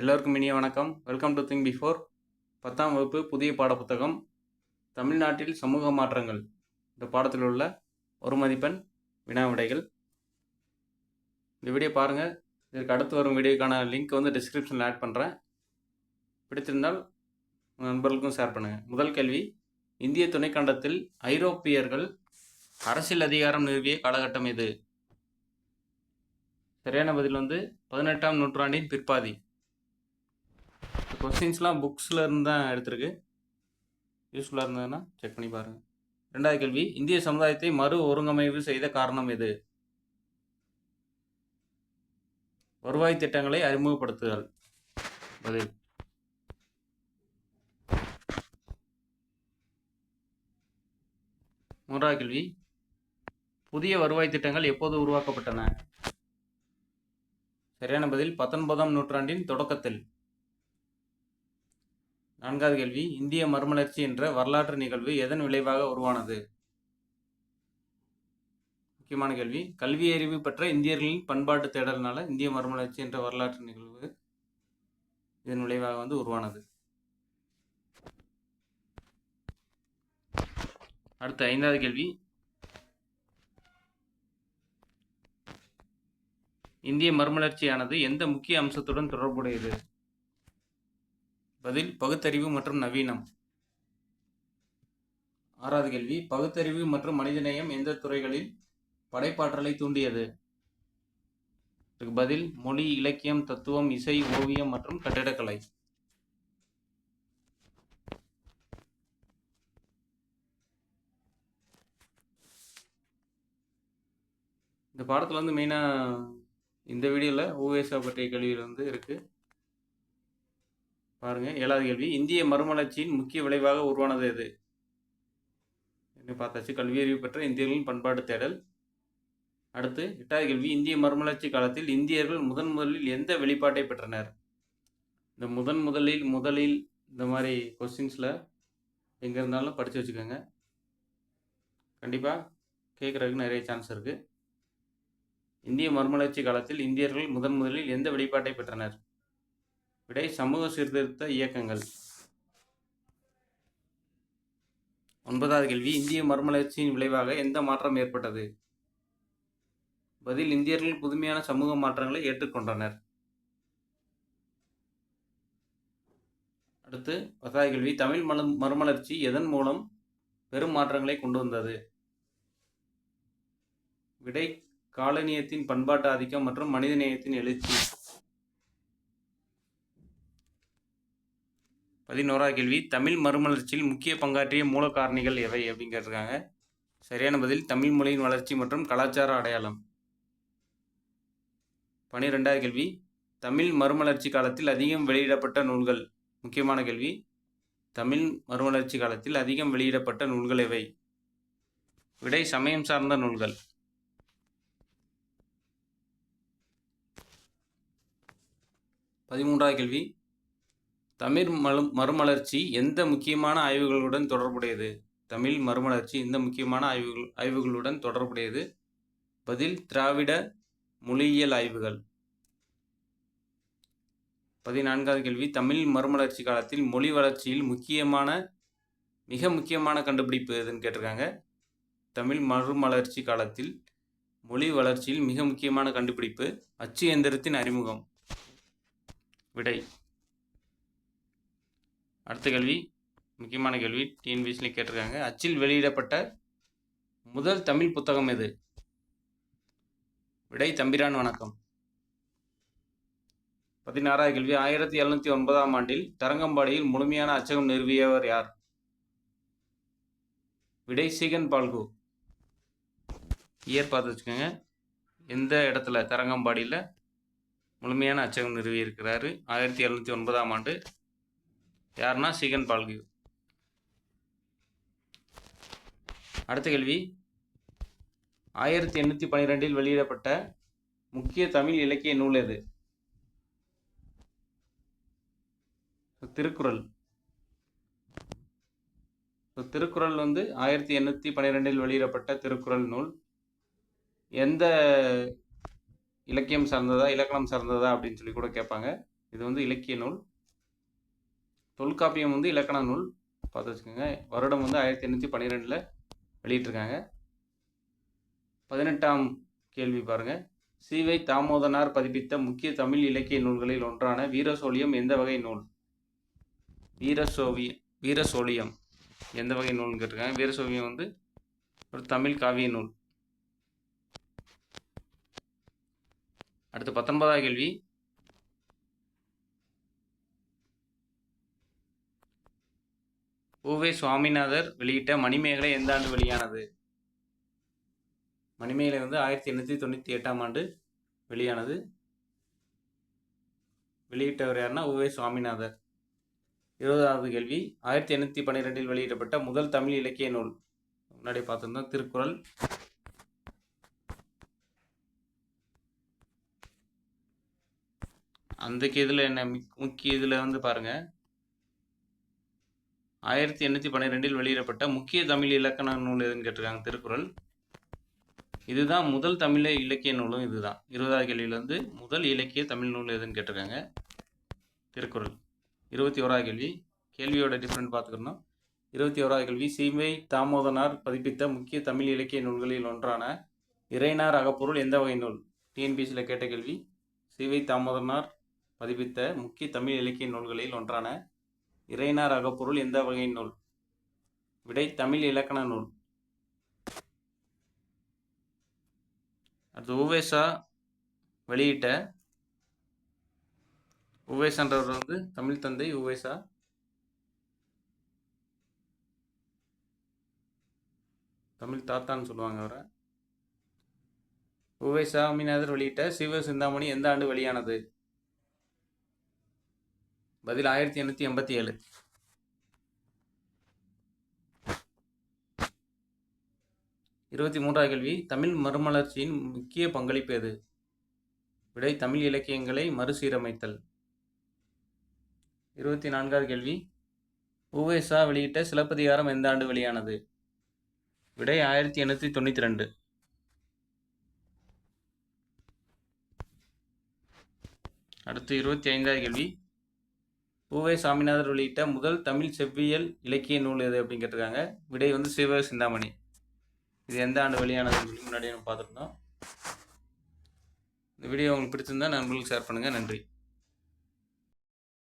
எல்லோருக்கும் இனிய வணக்கம். வெல்கம் டு திங் பிஃபோர் பத்தாம் வகுப்பு புதிய பாடப்புத்தகம் தமிழ்நாட்டில் சமூக மாற்றங்கள். இந்த பாடத்தில் உள்ள ஒரு மதிப்பெண் வினா விடைகள். இந்த வீடியோ பாருங்கள் இதற்கு அடுத்து வரும் வீடியோக்கான லிங்க் வந்து டிஸ்கிரிப்ஷனில் ஆட் பண்ணுறேன் பிடித்திருந்தால் உங்கள் நண்பர்களுக்கும் ஷேர் பண்ணுங்கள் முதல் கேள்வி இந்திய துணைக்கண்டத்தில் ஐரோப்பியர்கள் அரசியல் அதிகாரம் நிறுவிய காலகட்டம் எது? சரியான பதில் வந்து பதினெட்டாம் நூற்றாண்டின் பிற்பாதி. கொஸ்டின்ஸ்லாம் புக்ஸில் இருந்து தான் எடுத்திருக்கு. யூஸ்ஃபுல்லாக இருந்ததுன்னா செக் பண்ணி பாருங்கள் ரெண்டாவது கேள்வி இந்திய சமுதாயத்தை மறு ஒருங்கமைவு செய்த காரணம் எது? வருவாய் திட்டங்களை அறிமுகப்படுத்துதல். பதில். மூன்றாவது கேள்வி புதிய வருவாய் திட்டங்கள் எப்போது உருவாக்கப்பட்டன? சரியான பதில் பத்தொன்பதாம் நூற்றாண்டின் தொடக்கத்தில். நான்காவது கேள்வி இந்திய மறுமலர்ச்சி என்ற வரலாற்று நிகழ்வு எதன் விளைவாக உருவானது? முக்கியமான கேள்வி கல்வி அறிவு பெற்ற இந்தியர்களின் பண்பாட்டு தேடல்னால இந்திய மறுமலர்ச்சி என்ற வரலாற்று நிகழ்வு இதன் விளைவாக வந்து உருவானது. அடுத்த ஐந்தாவது கேள்வி. இந்திய மறுமலர்ச்சியானது எந்த முக்கிய அம்சத்துடன் தொடர்புடையது? பதில் பகுத்தறிவு மற்றும் நவீனம். ஆறாவது கேள்வி. பகுத்தறிவு மற்றும் மனிதநேயம் எந்த துறைகளில் படைப்பாற்றலை தூண்டியது? இதுக்கு பதில் மொழி இலக்கியம் தத்துவம் இசை ஓவியம் மற்றும் கட்டிடக்கலை. இந்த பாடத்தில் வந்து மெயினாக இந்த வீடியோவில் ஓவேசா பற்றிய கேள்விகள் வந்து இருக்குது பாருங்கள் ஏழாவது கேள்வி. இந்திய மறுமலர்ச்சியின் முக்கிய விளைவாக உருவானது எது? என்ன பார்த்தாச்சு. கல்வியறிவு பெற்ற இந்தியர்களின் பண்பாட்டு தேடல். அடுத்து எட்டாவது கேள்வி. இந்திய மறுமலர்ச்சி காலத்தில் இந்தியர்கள் முதன் முதலில் எந்த வெளிப்பாட்டை பெற்றனர்? இந்த முதன் முதலில் முதலில் இந்த மாதிரி கொஸ்டின்ஸில் எங்கே இருந்தாலும் படித்து வச்சுக்கோங்க. கண்டிப்பாக கேட்குறதுக்கு நிறைய சான்ஸ் இருக்குது இந்திய மறுமலர்ச்சி காலத்தில் இந்தியர்கள் முதன் முதலில் எந்த வெளிப்பாட்டை பெற்றனர்? விடை சமூக சீர்திருத்த இயக்கங்கள். ஒன்பதாவது கேள்வி. இந்திய மறுமலர்ச்சியின் விளைவாக எந்த மாற்றம் ஏற்பட்டது? பதில் இந்தியர்கள் புதுமையான சமூக மாற்றங்களை ஏற்றுக்கொண்டனர். அடுத்து பத்தாவது கேள்வி. தமிழ் மல மறுமலர்ச்சி எதன் மூலம் பெரும் மாற்றங்களை கொண்டு வந்தது? விடை காலனியத்தின் பண்பாட்டு ஆதிக்கம் மற்றும் மனிதநேயத்தின் எழுச்சி. பதினோராவது கேள்வி. தமிழ் மறுமலர்ச்சியில் முக்கிய பங்காற்றிய மூல காரணிகள் எவை அப்படின்னு கேட்டிருக்காங்க சரியான பதில் தமிழ் மொழியின் வளர்ச்சி மற்றும் கலாச்சார அடையாளம். பனிரெண்டாவது கேள்வி. தமிழ் மறுமலர்ச்சி காலத்தில் அதிகம் வெளியிடப்பட்ட நூல்கள். முக்கியமான கேள்வி. தமிழ் மறுமலர்ச்சி காலத்தில் அதிகம் வெளியிடப்பட்ட நூல்கள் எவை? விடை சமயம் சார்ந்த நூல்கள். பதிமூன்றாவது கேள்வி. தமிழ் மலு மறுமலர்ச்சி எந்த முக்கியமான ஆய்வுகளுடன் தொடர்புடையது? தமிழ் மறுமலர்ச்சி எந்த முக்கியமான ஆய்வுகள் ஆய்வுகளுடன் தொடர்புடையது? பதில் திராவிட மொழியியல் ஆய்வுகள். பதினான்காவது கேள்வி. தமிழ் மறுமலர்ச்சி காலத்தில் மொழி வளர்ச்சியில் முக்கியமான மிக முக்கியமான கண்டுபிடிப்பு எதுன்னு கேட்டிருக்காங்க. தமிழ் மறுமலர்ச்சி காலத்தில் மொழி வளர்ச்சியில் மிக முக்கியமான கண்டுபிடிப்பு அச்சு எந்திரத்தின் அறிமுகம். விடை. அடுத்த கேள்வி முக்கியமான கேள்வி டிஎன்பிஎஸ்சியில் கேட்டிருக்காங்க. அச்சில் வெளியிடப்பட்ட முதல் தமிழ் புத்தகம் எது? விடை தம்பிரான் வணக்கம். பதினாறாவது கேள்வி ஆயிரத்தி எழுநூற்றி ஒன்பதாம் ஆண்டில் தரங்கம்பாடியில் முழுமையான அச்சகம் நிறுவியவர் யார்? விடை சீகன் பால்கு. இயர் பார்த்து வச்சுக்கோங்க. எந்த இடத்துல? தரங்கம்பாடியில் முழுமையான அச்சகம் நிறுவியிருக்கிறாரு. ஆயிரத்தி எழுநூற்றி ஒன்பதாம் ஆண்டு யாருன்னா சீகன் பால்கியூ. அடுத்த கேள்வி. ஆயிரத்தி எண்ணூற்றி பன்னிரெண்டில் வெளியிடப்பட்ட முக்கிய தமிழ் இலக்கிய நூல் எது? திருக்குறள். திருக்குறள் வந்து ஆயிரத்தி எண்ணூற்றி பன்னிரெண்டில் வெளியிடப்பட்ட திருக்குறள் நூல். எந்த இலக்கியம் சார்ந்ததா இலக்கணம் சார்ந்ததா அப்படின்னு சொல்லி கூட கேட்பாங்க. இது வந்து இலக்கிய நூல். தொல்காப்பியம் வந்து இலக்கண நூல். பார்த்து வச்சுக்கோங்க. வருடம் வந்து ஆயிரத்தி எண்ணூற்றி பன்னிரெண்டில் வெளியிட்டிருக்காங்க. பதினெட்டாம் கேள்வி பாருங்கள் சிவை தாமோதனார் பதிப்பித்த முக்கிய தமிழ் இலக்கிய நூல்களில் ஒன்றான வீரசோழியம் எந்த வகை நூல்? வீரசோவி வீரசோழியம் எந்த வகை நூல்னு கேட்டிருக்காங்க. வீரசோவியம் வந்து ஒரு தமிழ் காவிய நூல். அடுத்து பத்தொன்பதாவது கேள்வி. உவே சுவாமிநாதர் வெளியிட்ட மணிமேகலை எந்த ஆண்டு வெளியானது? மணிமேகலை வந்து ஆயிரத்தி எண்ணூற்றி தொண்ணூற்றி எட்டாம் ஆண்டு வெளியானது. வெளியிட்டவர் யாருன்னா உவே சுவாமிநாதர். இருபதாவது கேள்வி. ஆயிரத்தி எண்ணூற்றி பன்னிரெண்டில் வெளியிடப்பட்ட முதல் தமிழ் இலக்கிய நூல். முன்னாடி பார்த்துருந்தோம் திருக்குறள். அந்த இதில் என்ன முக்கிய இதில் வந்து பாருங்கள் ஆயிரத்தி எண்ணூற்றி பன்னிரெண்டில் வெளியிடப்பட்ட முக்கிய தமிழ் இலக்கண நூல் எதுன்னு கேட்டிருக்காங்க திருக்குறள். இதுதான் முதல் தமிழ் இலக்கிய நூலும் இதுதான். இருபதாவது கேள்வியிலேருந்து முதல் இலக்கிய தமிழ் நூல் எதுன்னு கேட்டிருக்காங்க திருக்குறள். இருபத்தி ஓராவது கேள்வி கேள்வியோட டிஃப்ரெண்ட் பார்த்துக்கணும். இருபத்தி ஓராவது கேள்வி சீமை தாமோதனார் பதிப்பித்த முக்கிய தமிழ் இலக்கிய நூல்களில் ஒன்றான இறைனார் அகப்பொருள் எந்த வகை நூல்? டிஎன்பிசியில் கேட்ட கேள்வி சிவை தாமோதனார் பதிப்பித்த முக்கிய தமிழ் இலக்கிய நூல்களில் ஒன்றான இறைனார் அகப்பொருள் எந்த வகை நூல்? விடை தமிழ் இலக்கண நூல். அடுத்து உவேசா வெளியிட்ட உவேசான்றவர் வந்து தமிழ் தந்தை உவேசா. தமிழ் தாத்தான்னு சொல்லுவாங்க அவரை. உவேசா மீனாதர் வெளியிட்ட சிவ சிந்தாமணி எந்த ஆண்டு வெளியானது? பதில் ஆயிரத்தி எண்ணூற்றி எண்பத்தி ஏழு. இருபத்தி மூன்றாவது கேள்வி தமிழ் மறுமலர்ச்சியின் முக்கிய பங்களிப்பு எது? விடை தமிழ் இலக்கியங்களை மறுசீரமைத்தல். இருபத்தி நான்காவது கேள்வி உவேசா வெளியிட்ட சிலப்பதிகாரம் எந்த ஆண்டு வெளியானது? விடை ஆயிரத்தி எண்ணூற்றி தொண்ணூற்றி ரெண்டு. அடுத்து இருபத்தி ஐந்தாவது கேள்வி பூவே சாமிநாதர் வெளியிட்ட முதல் தமிழ் செவ்வியல் இலக்கிய நூல் எது அப்படின்னு கேட்டிருக்காங்க விடை வந்து சிவ சிந்தாமணி. இது எந்த ஆண்டு வெளியானதுன்னு சொல்லி முன்னாடியே நம்ம பார்த்துருந்தோம். இந்த வீடியோ உங்களுக்கு பிடிச்சிருந்தா நண்பர்களுக்கு ஷேர் பண்ணுங்கள் நன்றி.